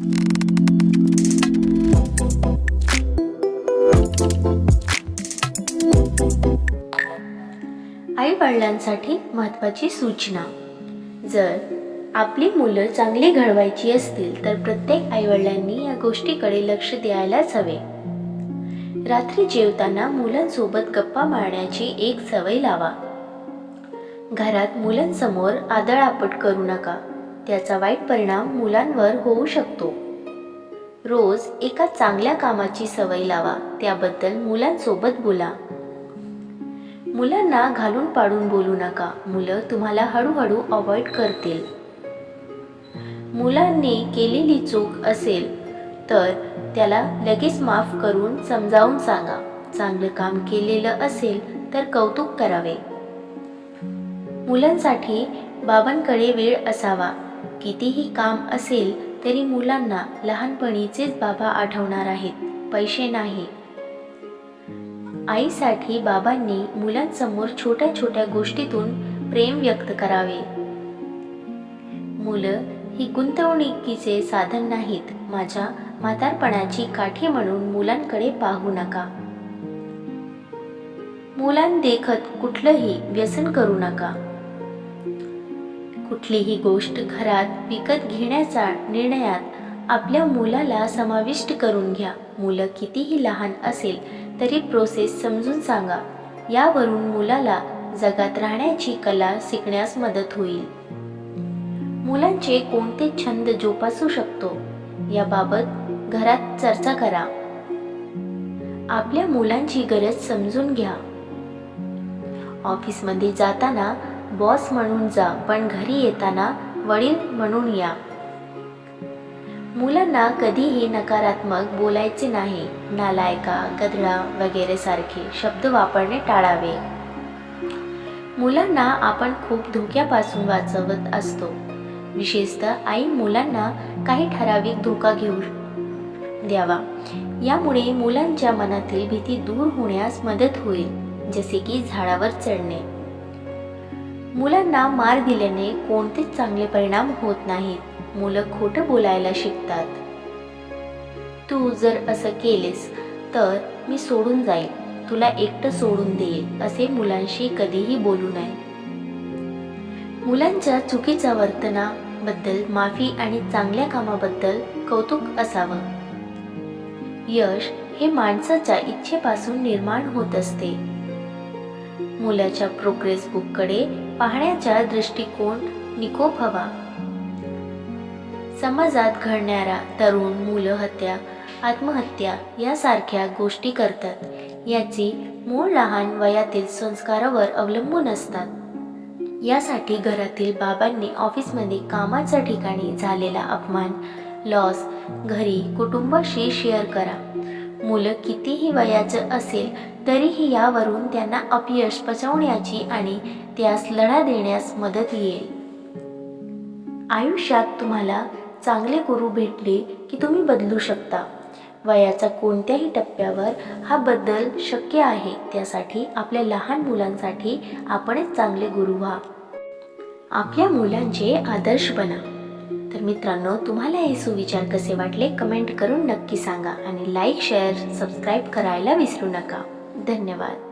आई वडिलांसाठी महत्त्वाची सूचना. जर आपली मुलं चांगली घडवायची असतील तर प्रत्येक आईवडिलांनी या गोष्टीकडे लक्ष द्यायलाच हवे. रात्री जेवताना मुलांसोबत गप्पा मारण्याची एक सवय लावा. घरात मुलांसमोर आदळापट करू नका. त्याचा वाईट परिणाम मुलांवर होऊ शकतो. रोज एका चांगल्या कामाची सवय लावा त्याबद्दल मुलांसोबत बोला. मुलांना घालून पाडून बोलू नका मुलं तुम्हाला हळूहळू अवॉइड करतील. मुलांनी केलेली चूक असेल तर त्याला लगेच माफ करून समजावून सांगा. चांगलं काम केलेलं असेल तर कौतुक करावे. मुलांसाठी बाबांकडे वेळ असावा. कितीही काम असेल तरी मुलांना लहानपणीचेच बाबा आठवणार आहेत. पैसे नाही. आईसाठी बाबांनी मुलांसमोर छोट्या छोट्या गोष्टीतून प्रेम व्यक्त करावे. मुलं ही गुंतवणुकीचे साधन नाहीत. माझ्या म्हातारपणाची काठी म्हणून मुलांकडे पाहू नका. मुलांदेखत कुठलंही व्यसन करू नका. कुठलीही गोष्ट घरात विकत घेण्याचा निर्णयात आपल्या मुलाला समाविष्ट करून घ्या. मुलं कितीही लहान असेल तरी प्रोसेस समजून सांगा. यावरून मुलाला जगात राहण्याची कला शिकण्यास मदत होईल. मुलांचे कोणते छंद जोपासू शकतो? याबाबत घरात चर्चा करा. आपल्या मुलांची गरज समजून घ्या. ऑफिसमध्ये जाताना बॉस म्हणून जा पण घरी येताना वडील म्हणून या. मुलांना कधीही नकारात्मक बोलायचे नाही. नालायका गधडा वगैरे सारखे शब्द वापरणे टाळावे. मुलांना आपण खूप धोक्यापासून वाचवत असतो. विशेषतः आई मुलांना काही ठराविक धोका घेऊ द्यावा. यामुळे मुलांच्या मनातील भीती दूर होण्यास मदत होईल जसे की झाडावर चढणे. मुलांना मार दिल्याने कोणतेच चांगले परिणाम होत नाहीत. मुलं खोटं बोलायला शिकतात. तू जर असं केलेस तर मी सोडून जाईल तुला एकटं सोडून देईल असे मुलांशी कधीही बोलू नये. मुलांच्या चुकीच्या वर्तनाबद्दल माफी आणि चांगल्या कामाबद्दल कौतुक असावं. यश हे माणसाच्या इच्छेपासून निर्माण होत असते. मुलाच्या प्रोग्रेस बुककडे पाहण्याचा दृष्टिकोन निकोप हवा समाजात घडणाऱ्या तरुण मुलं हत्या आत्महत्या यासारख्या गोष्टी करतात. याची मूळ लहान वयातील संस्कारावर अवलंबून असतात. यासाठी घरातील बाबांनी ऑफिसमध्ये कामाच्या ठिकाणी झालेला अपमान लॉस घरी कुटुंबाशी शेअर करा. मुलं कितीही वयाचं असेल तरीही यावरून त्यांना अपयश पचवण्याची आणि त्यास लढा देण्यास मदत येईल. आयुष्यात तुम्हाला चांगले गुरु भेटले की तुम्ही बदलू शकता. वयाच्या कोणत्याही टप्प्यावर हा बदल शक्य आहे त्यासाठी आपल्या लहान मुलांसाठी आपणच चांगले गुरु व्हा. आपल्या मुलांचे आदर्श बना. तर मित्रांनो तुम्हाला हे सुविचार कसे वाटले कमेंट करून नक्की सांगा आणि लाईक शेअर सबस्क्राईब करायला विसरू नका. धन्यवाद.